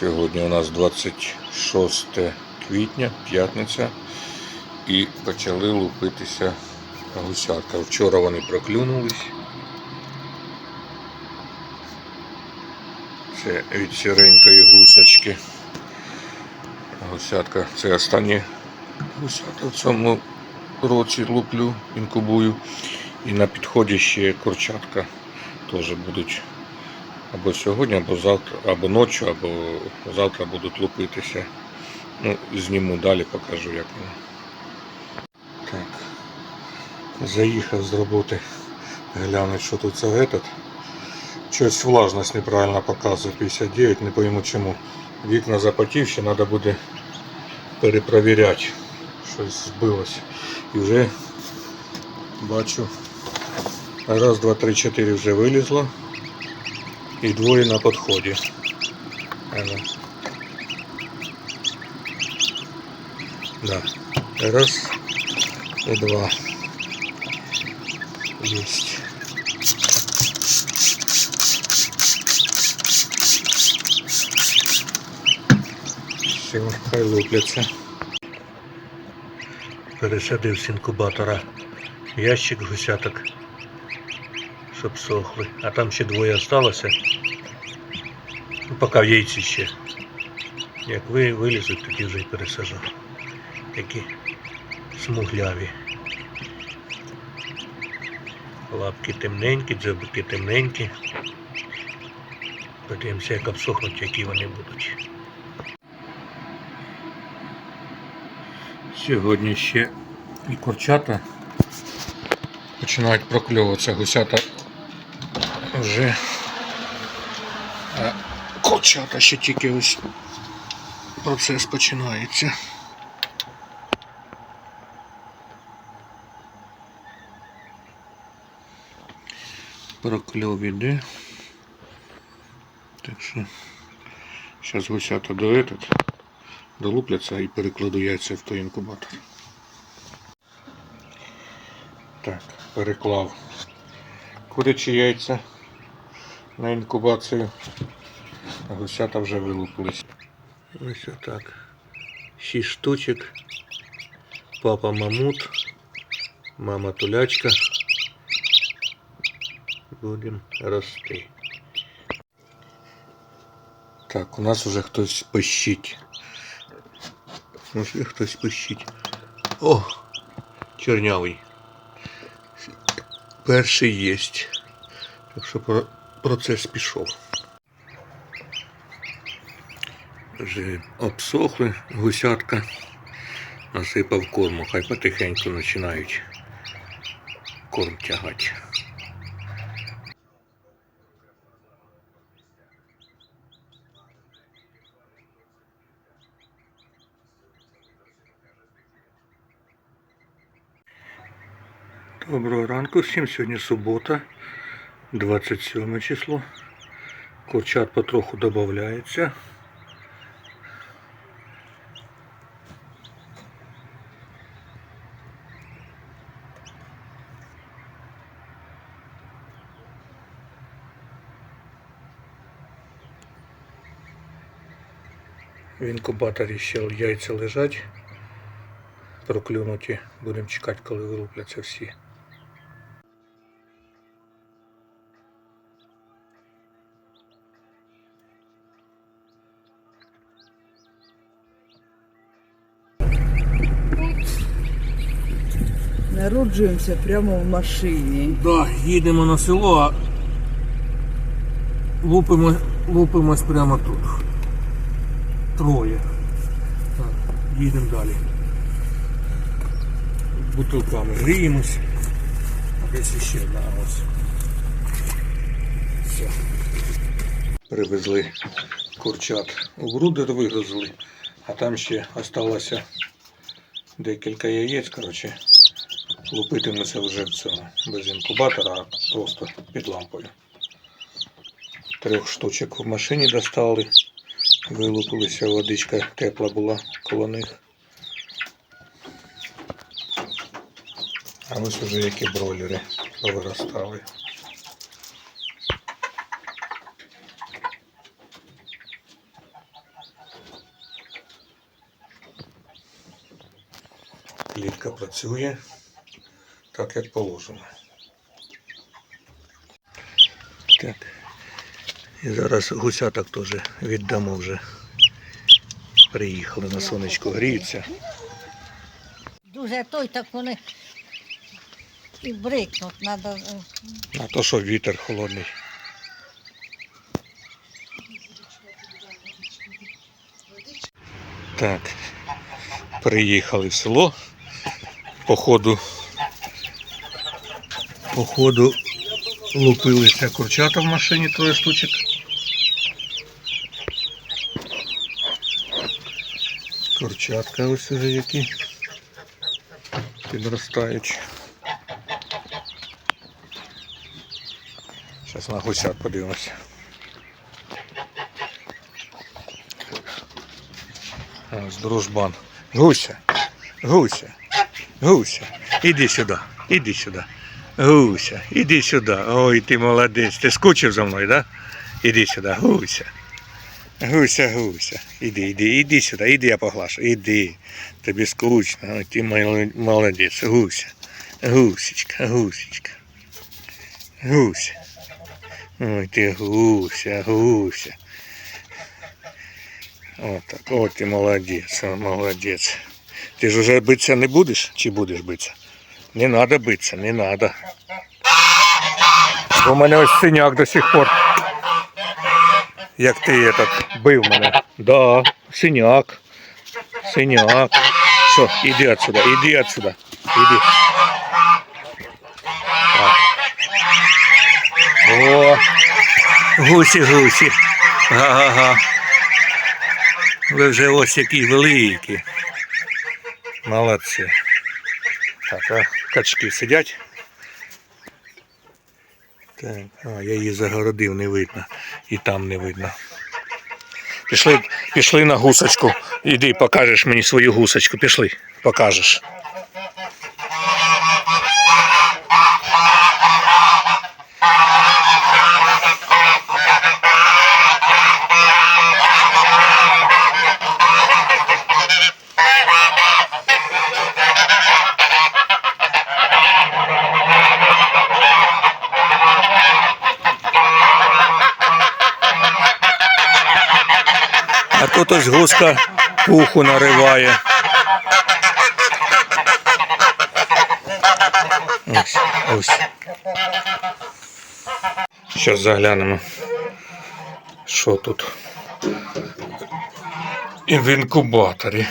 Сьогодні у нас 26 квітня, п'ятниця, і почали лупитися гусятка. Вчора вони проклюнулись. Це від сіренької гусочки. Гусятка це останні гусята в цьому році луплю, інкубую. І на підході ще курчатка теж будуть або сьогодні, або завтра, або ночі, або завтра будуть лупитися. Ну, зніму далі, покажу, як воно. Так. Заїхав з роботи. Глянуть, що тут за этот. Щось влажність неправильно показує 59, не пойму чому. Вікна запотівші, треба буде перепровіряти. Щось збилось. І вже бачу. Раз, два, три, чотири вже вилізло. І двоє на підході. Да. Раз і два. Есть. Все, хай лупляться. Пересадив з інкубатора ящик гусяток, щоб сохли. А там ще двоє осталося. Поки в яйці ще. Як ви вилізуть, тоді вже й пересажу. Які смугляві. Лапки темненькі, дзьобики темненькі. Подивимося, як обсохнуть, які вони будуть. Сьогодні ще і курчата починають прокльовуватися. Гусята вже курчата ще тільки ось процес починається. Прокльов іде. Так що зараз гусята до этот долупляться і перекладу яйця в той інкубатор. Так, переклав курячі яйця на інкубацію. Гусята вже вилупились. Ось отак. Шість штучок. Папа мамут, мама тулячка. Будемо рости. Так, у нас уже хтось пищить. Може хтось пищить. О! Чорнявий. Перший єсть. Так що про- процес пішов. Вже обсохли гусятка. Насипав корму, хай потихеньку починають корм тягати. Доброго ранку всім. Сьогодні субота, 27 число. Курчат потроху додається. Інкубаторі ще яйця лежать. Проклюнуті. Будемо чекати, коли вилупляться всі. Народжуємося прямо в машині. Да, їдемо на село, а лупимо, лупимось прямо тут. Троє. Так, їдемо далі. Бутилками гріємось. Десь ще одна ось. Все. Привезли курчат у брудер вигрузили, а там ще осталося декілька яєць, коротше. Лупитимуся вже в цьому без інкубатора, а просто під лампою. Трьох штучок в машині достали, вилупилися, водичка тепла була коло них. А ось вже які бройлери виростали. Клітка працює так, як положено. Так. І зараз гусяток теж віддамо вже. Приїхали на сонечко, гріються. Дуже той, так вони і брикнуть. Надо, е, А то що вітер холодний. Так, приїхали в село. Походу, походу лупилися курчата в машині троє штучок. Курчатка ось уже які підростають. Зараз на гусят подивимося. Ось дружбан. Гуся, Гуся, Гуся, іди сюди, іди сюди. Гуся, іди сюди. Ой, ти молодець. Ти скучив за мною, да? Іди сюди, Гуся. Гуся, Гуся. Іди, іди, іди сюди, іди, я поглашу. Іди. Тобі скучно. Ой, ти молодець. Гуся. Гусечка, гусечка. Гуся. Ой, ти гуся, гуся. От от ти молодець, молодець. Ти ж уже битися не будеш чи будеш битися? Не треба битися, не треба. У мене ось синяк до сих пор. Як ти этот, бив мене. Да, синяк. Синяк. Що, іди отсюда, іди отсюда. Іди. О, гусі. Га-га-га. Ви вже ось які великі. Молодці. Так, а качки сидять. Так, а, я її загородив, не видно. І там не видно. Пішли, пішли на гусочку. Іди, покажеш мені свою гусочку. Пішли, покажеш. Ось гуска пуху нариває. Ось, ось. Зараз заглянемо. Що тут? І в інкубаторі.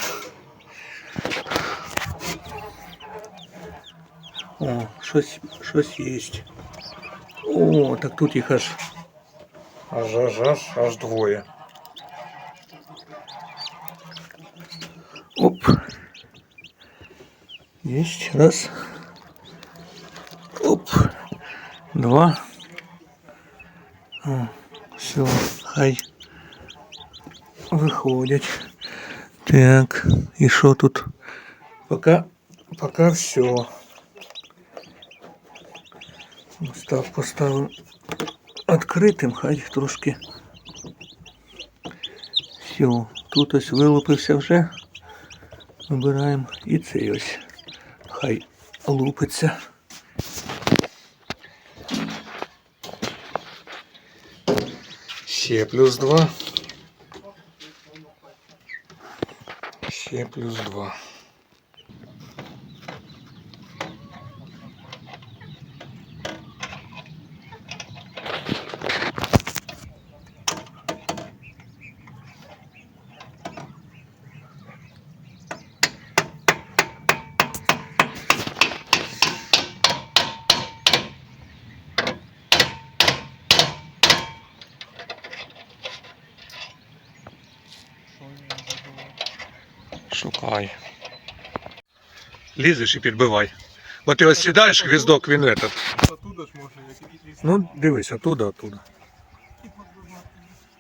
О, щось, щось є. О, так тут їх аж. Аж аж аж аж двоє. Есть. Раз. Оп. Два. О, все, хай виходять. Так, і що тут? Пока, пока все. Став поставив відкритим, хай трошки. Все, тут ось вилупився вже. Вибираємо і цей ось. Хай лупиться. Ще плюс два. Ще плюс два. Лізеш і підбивай. Бо ти ось сідаєш гвіздок, він этот. Оттуда ж можна, якийсь. Ну, дивись, оттуда, оттуда.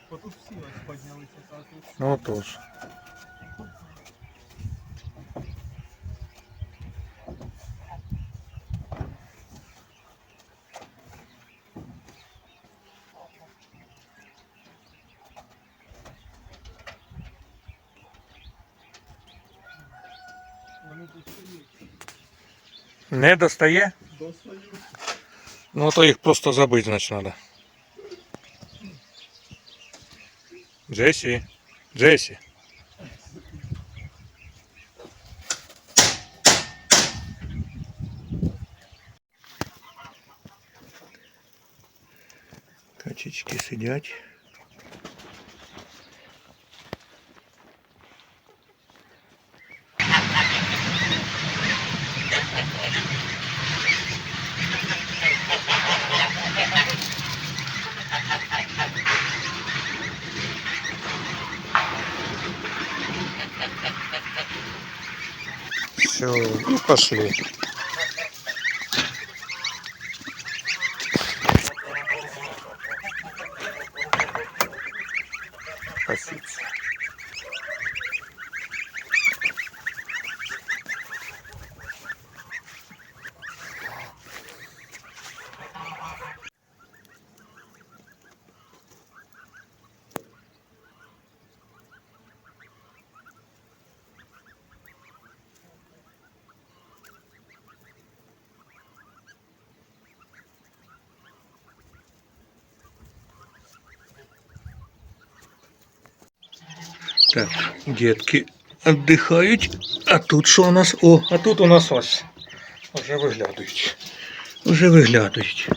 Отут всі ось піднялися, так. Ну отож. Не достає? Достаю. Ну то їх просто забити, значить, треба. Джесі. Джесі. Качечки сидять. Пошли. Так, дітки віддихають. А тут що у нас? О, а тут у нас ось. Вже виглядають. Вже виглядають.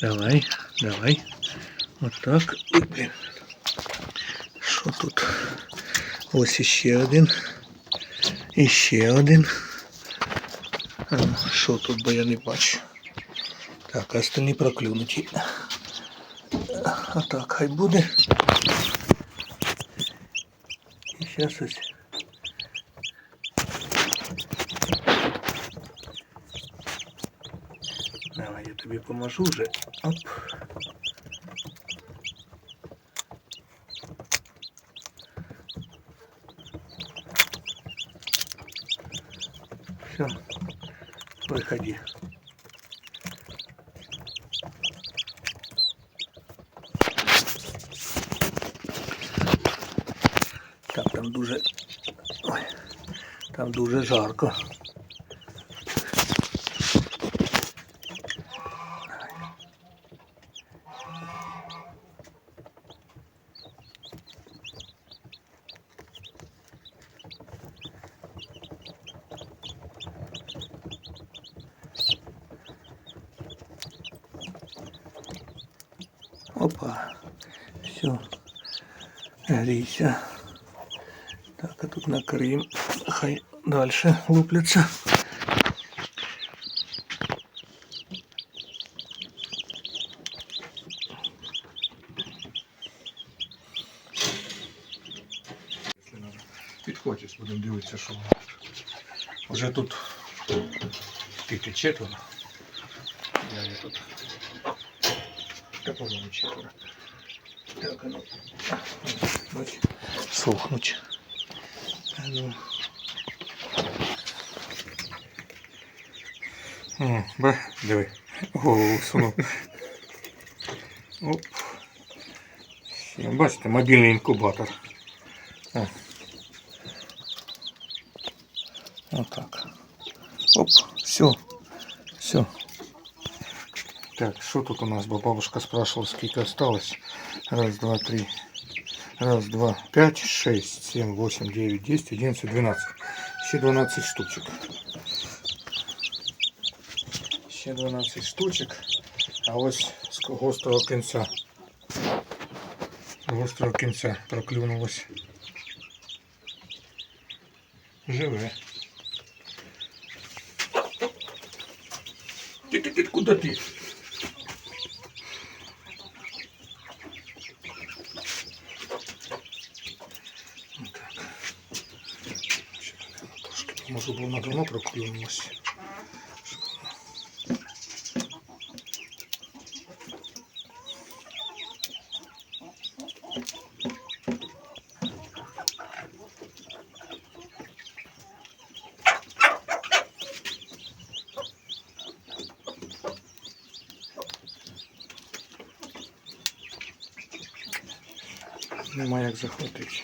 Давай, давай. Отак. Ой, блін. Що тут? Ось іще один. Іще один. А, ну, що тут, бо я не бачу. Так, а остальні проклюнуті. А так, хай буде. Зараз ось. Давай я тобі поможу вже. Оп. Все. Выходи. Там дуже жарко. Опа. Все. Грійся. Так, накриємо. Хай далі лупляться. Підходять, будемо дивитися, що воно. Вже тут скільки четверо. Я не тут. Та по-моєму четверо. Так, ну. Бач, сохнуть. Ну. О, ба, диви. Голову сунув. Оп. Ще, Бачите, мобільний інкубатор. О. Отак. Оп, все. Все. Так, что тут у нас? Бабушка спрашивала, сколько осталось. Раз, два, три. Раз, два, пять, шесть, семь, восемь, девять, десять, одиннадцать, двенадцать. Еще 12 штучек. Ще 12 штучек. А ось з гострого кінця. З Гострого кінця проклюнулось. Живе. Ти, ти, ти, куди ти? Отак. Ще Трошки, може проклюнулось. Нема як захватити.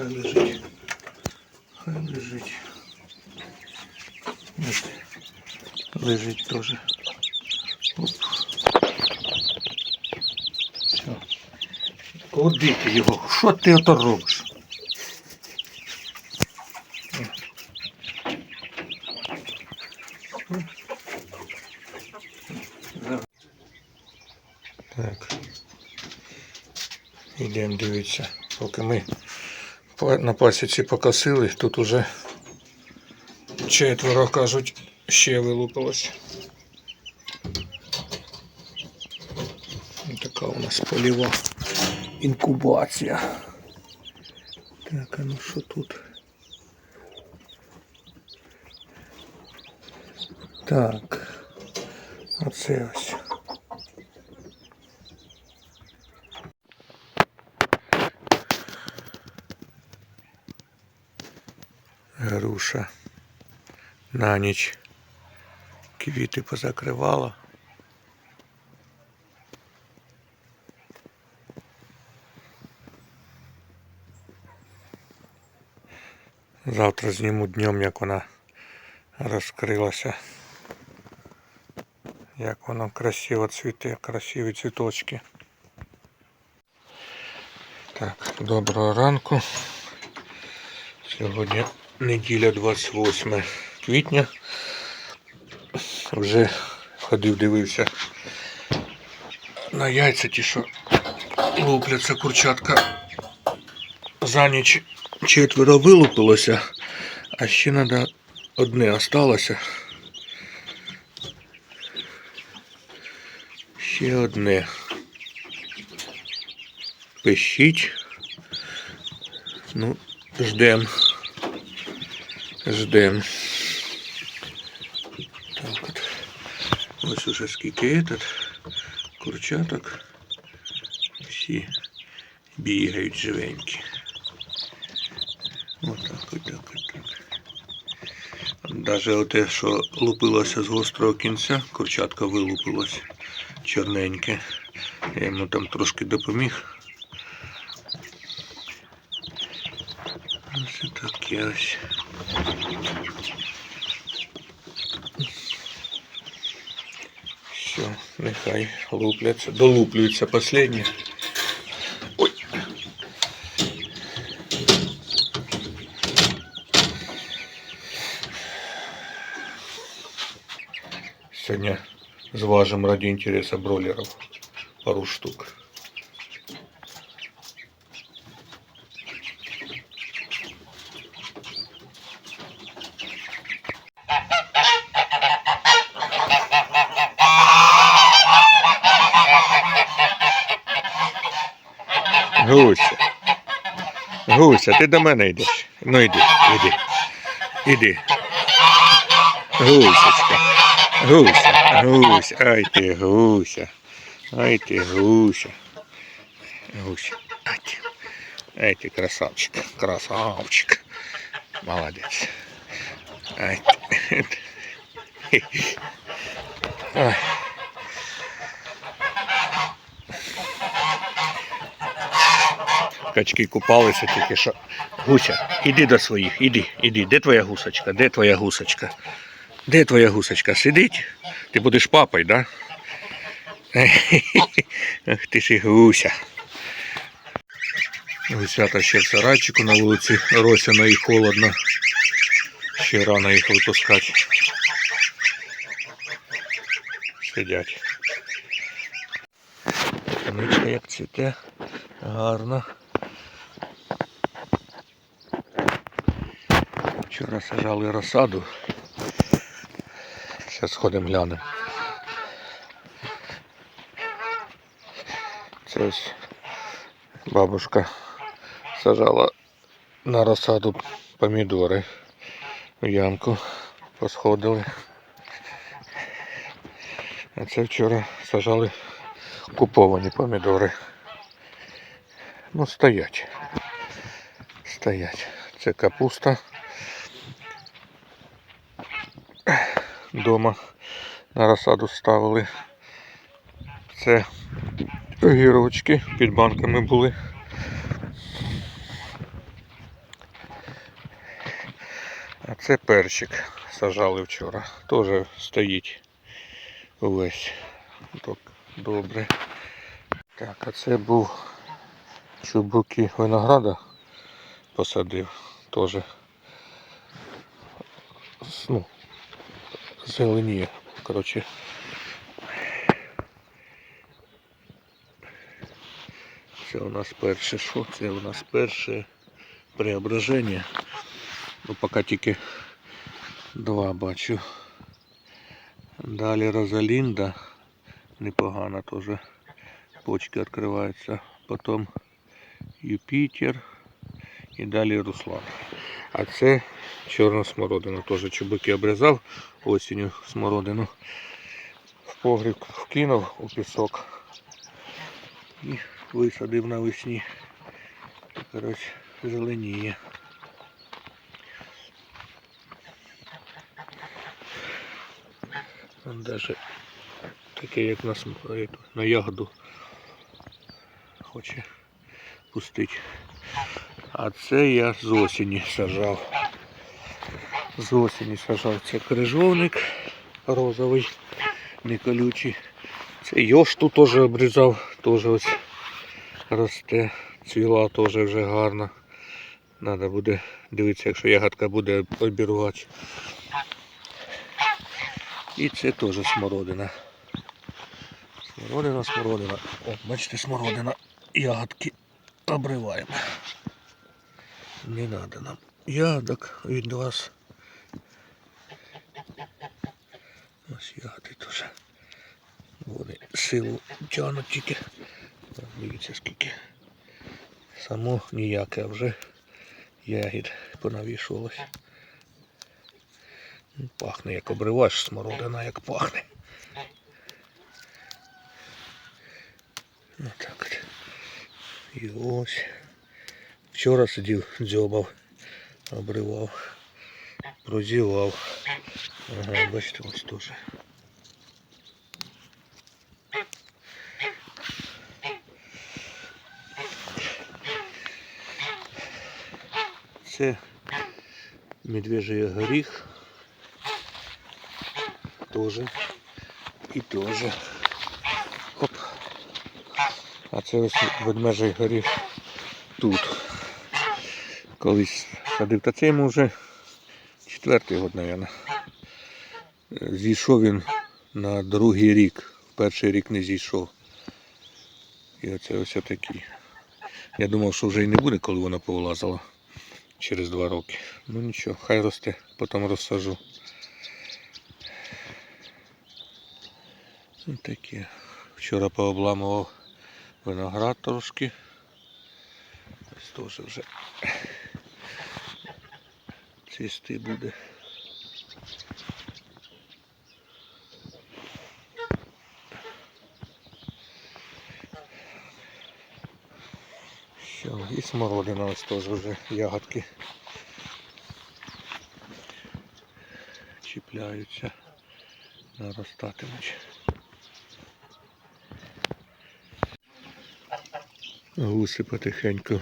Хай лежить. Хай лежить. Ось. Лежить теж. Оп. Все. Куди ти його? Що ти ото робиш? Так. Ідемо дивитися. Поки ми на пасіці покосили, тут уже четверо кажуть, ще вилупилось. Ось Така у нас польова інкубація. Так, а ну що тут? Так. Оце ось. Груша на ніч квіти позакривала. Завтра зніму днем, як вона розкрилася. Як воно красиво цвіте, красиві цвіточки. Так, доброго ранку. Сьогодні неділя 28 квітня. Вже ходив, дивився на яйця ті, що лупляться курчатка. За ніч четверо вилупилося, а ще треба одне осталося. Ще одне. Пишіть. Ну, ждем. Ждем. Так от. Ось уже скільки этот курчаток. Всі бігають живенькі. Отак, от так, от так. Даже оте, що лупилося з гострого кінця, курчатка вилупилось чорненьке. Я йому там трошки допоміг. Ось таке ось. Все, нехай лупляться, долуплюються последні. Сегодня зважим ради интереса бройлеров пару штук. Гуся. Гуся, ти до мене йдеш. Ну йди, іди. Іди. Гусечка. Гуся, гуся, ай ти гуся. Ай ти гуся. Гуся. Ай ти. Ай ти красавчик. Красавчик. Молодець. Ай ти. Качки купалися тільки що. Гуся, іди до своїх, іди, іди. Де твоя гусочка? Де твоя гусочка? Де твоя гусочка? Сидить? Ти будеш папою, да? Ах ти ж і гуся. Гусята ще в сарайчику на вулиці Росяна і холодно. Ще рано їх випускати. Сидять. Коничка як цвіте. Гарно. Вчора сажали розсаду. Зараз сходимо глянемо. Це ось бабушка сажала на розсаду помідори в ямку. Посходили. А це вчора сажали куповані помідори. Ну, стоять. Стоять. Це капуста. вдома на розсаду ставили. Це огірочки під банками були. А це перчик сажали вчора. Теж стоїть увесь. Так, добре. Так, а це був чубуки винограда посадив теж. Ну, зеленіє. Коротше. Це у нас перше що? Це у нас перше преображення. Ну, поки тільки два бачу. Далі Розалінда. Непогано теж. Почки відкриваються. Потім Юпітер. І далі Руслан. А це чорна смородина. Теж чубики обрізав осінню смородину. В погріб вкинув у пісок. І висадив навесні. Ось зеленіє. Он даже таке, як на, на ягоду хоче пустити. А це я з осені сажав. З осені сажав. Це крижовник розовий, не колючий. Це йошту теж обрізав, теж ось росте. Цвіла теж вже гарно. Треба буде дивитися, якщо ягодка буде обірвати. І це теж смородина. Смородина, смородина. О, бачите, смородина. Ягодки обриваємо. Не треба нам ягодок від вас. Ось ягоди теж. Вони силу тягнуть тільки. Дивіться скільки. Само ніяке вже ягід понавішувалось. Ну, Пахне, як обриваєш смородина, як пахне. Ну так от. І ось. Вчора сидів, дзьобав, обривав, прозівав. Ага, бачите, ось теж. Це медвежий горіх. Тоже. І тоже. Оп. А це ось ведмежий горіх тут. Колись садив. Та це йому вже четвертий год, мабуть. Зійшов він на другий рік. Перший рік не зійшов. І оце ось такий. Я думав, що вже й не буде, коли воно повилазило через два роки. Ну нічого, хай росте, потім розсажу. Ось таке. Вчора пообламував виноград трошки. Ось теж вже цвісти буде. Все, і смородина ось теж вже ягодки чіпляються, наростатимуть. Гуси потихеньку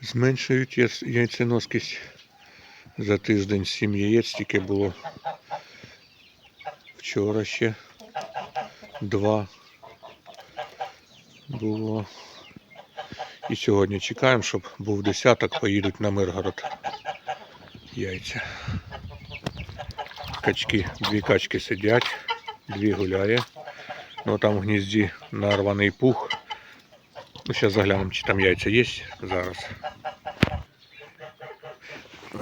зменшують яйценоскість. За тиждень сім яєць тільки було. Вчора ще два було. І сьогодні чекаємо, щоб був десяток, поїдуть на Миргород. Яйця. Качки, дві качки сидять, дві гуляє. Ну там в гнізді нарваний пух. Ну, зараз заглянемо, чи там яйця є зараз.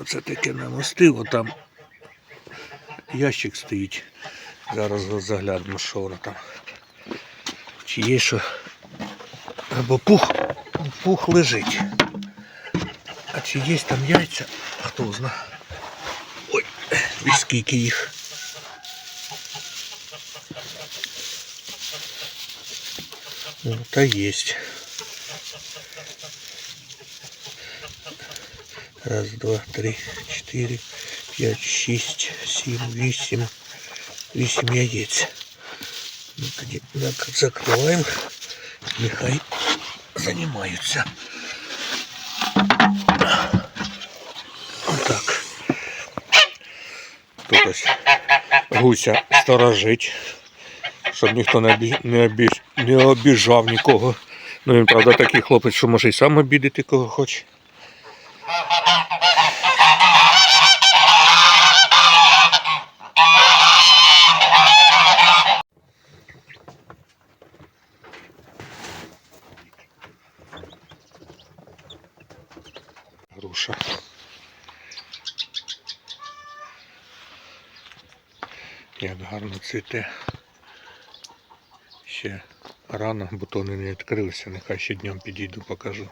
Оце таке намостило, там ящик стоїть. Зараз заглянемо, що воно там. Чи є що. Або пух, пух лежить. А чи є там яйця? Хто знає. Ой, і скільки їх. Ну, та есть. Раз, два, три, четыре, п'ять, шесть, семь, вісім. Вісім яиц. Ну, тоді так, закриваємо. Нехай Тут гуся сторожить, чтобы никто не обіж... не, обіж... не обіжав нікого. Ну правда, такий хлопець, що може і сам обідати кого хоче. цвіте. Ще рано, бутони не відкрилися, нехай ще днем підійду, покажу.